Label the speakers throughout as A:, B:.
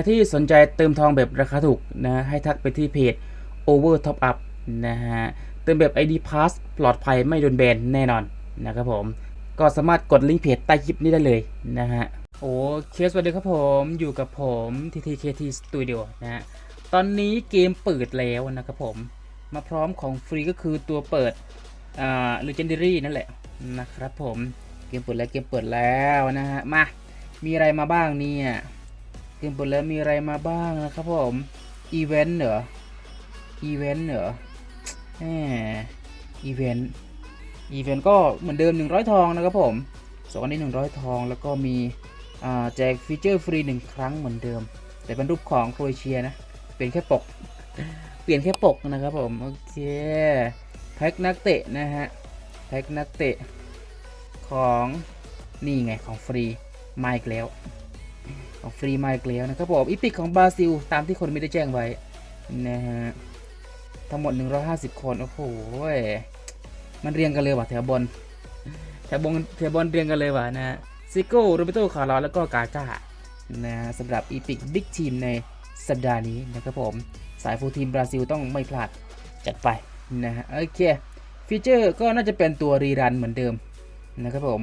A: รที่สนใจเติมทองแบบราคาถูกนะ ให้ทักไปที่เพจ Over Top Up นะฮะ เติมแบบ ID Pass ปลอดภัยไม่โดนแบนแน่นอนนะครับผม ก็สามารถกดลิงก์เพจใต้คลิปนี้ได้เลยนะฮะ โอเคสวัสดีครับผม อยู่กับผม TTKT Studio นะฮะ ตอนนี้เกมเปิดแล้วนะครับผม มาพร้อมของฟรีก็คือตัวเปิด อ่า Legendary นั่นแหละนะครับผม เกมเปิดแล้วเกมเปิดแล้วนะฮะ มา มีอะไรมาบ้างเนี่ย เกมเปิดแล้วมีอะไรมาบ้างนะครับผมอีเวนต์เหรออีเวนต์เหรอแหมอีเวนต์อีเวนต์ก็เหมือนเดิม 100 ทองนะครับผมสองอันนี้ 100 ทองแล้วก็มีแจกฟีเจอร์ฟรี1ครั้งเหมือนเดิม แต่เป็นรูปของโครเอเชียนะเปลี่ยนแค่ปก เปลี่ยนแค่ปกนะครับผมโอเคแพ็กนักเตะนะฮะแพ็กนักเตะของนี่ไงของฟรีมาอีกแล้ว ของฟรีมาอีกแล้วนะครับผมอีพิกของบราซิล ตามที่คนไม่ได้แจ้งไว้นะฮะทั้งหมด 150 คน โอ้โห มันเรียงกันเลยว่ะแถวบนแถวบนแถวบนเรียงกันเลยว่ะนะซิโก้โรเบโตคาร์ลอสแล้วก็กาก้านะสำหรับอีพิกบิ๊กทีมในสัปดาห์นี้นะครับผม สายฟูทีมบราซิลต้องไม่พลาดจัดไปนะฮะโอเคฟีเจอร์ก็น่าจะเป็นตัวรีรันเหมือนเดิมนะครับผม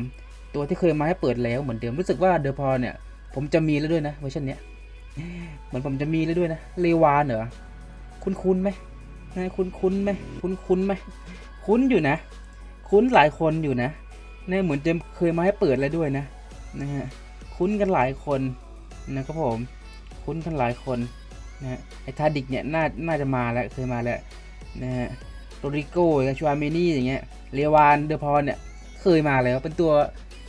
A: ตัวที่เคยมาให้เปิดแล้วเหมือนเดิมรู้สึกว่าเดอพอเนี่ย ผมจะมีแล้วด้วยนะเวอร์ชันเนี้ยเหมือนผมจะมีแล้วด้วยนะเลวานเหรอคุ้นคุ้นไหมนะคุ้นคุ้นไหมคุ้นคุ้นไหมคุ้นอยู่นะ คุ้นหลายคนอยู่นะเนี่ยเหมือนจะเคยมาให้เปิดแล้วด้วยนะนะฮะคุ้นกันหลายคนนะครับผม คุ้นกันหลายคนนะฮะไอ้ทาดิกเนี่ยน่าน่าจะมาแล้วเคยมาแล้วนะฮะโรดริโก้กับชวาเมนี่อย่างเงี้ยเลวานเดอพอเนี่ยเคยมาแล้วเป็นตัว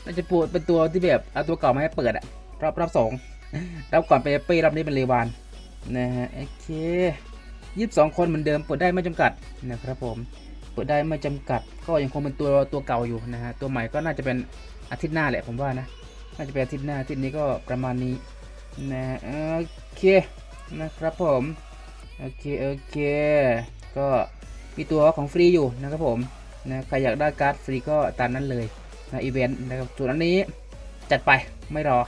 A: น่าจะปวดเป็นตัวที่แบบเอาตัวเก่ามาให้เปิดอะ รอบรอบสองรอบก่อนไปเป้รอบนี้เป็นเลวานนะฮะโอเคยี่สิบสองคนเหมือนเดิมเปิดได้ไม่จำกัดนะครับผมเปิดได้ไม่จำกัด ก็ยังคงเป็นตัวตัวเก่าอยู่นะฮะตัวใหม่ก็น่าจะเป็นอาทิตย์หน้าแหละผมว่านะน่าจะเป็นอาทิตย์หน้าอาทิตย์นี้ก็ประมาณนี้นะโอเคนะครับผมโอเคโอเคก็มีตัวของฟรีอยู่นะครับผมนะใครอยากได้การ์ดฟรีก็ตามนั้นเลยนะอีเวนต์นะครับส่วนอันนี้จัดไปไม่รอ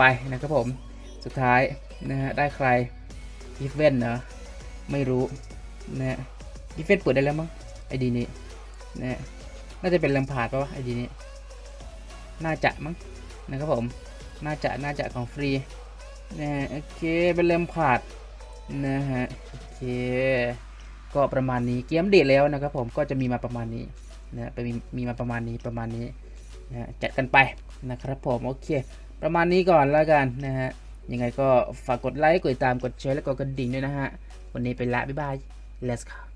A: ไปนะครับผม สุดท้ายนะฮะได้ใครอีเวนเหรอไม่รู้นะฮะอีเวนเปิดได้แล้วมั้งไอดีนี้นะฮะน่าจะเป็นลำพาดปะวะไอดีนี้ น่าจะมั้งนะครับผม น่าจะน่าจะของฟรีนะฮะโอเคเป็นลำพาดนะฮะโอเคก็ประมาณนี้เกมเดทแล้วนะครับผมก็จะมีมาประมาณนี้นะฮะไปมีมีมาประมาณนี้ประมาณนี้นะฮะจัดกันไปนะครับผมโอเค ประมาณนี้ก่อนแล้วกันนะฮะ ยังไงก็ฝากกดไลค์ กดติดตาม กดแชร์ และกดกระดิ่งด้วยนะฮะ วันนี้ไปละ บ๊ายบาย let's go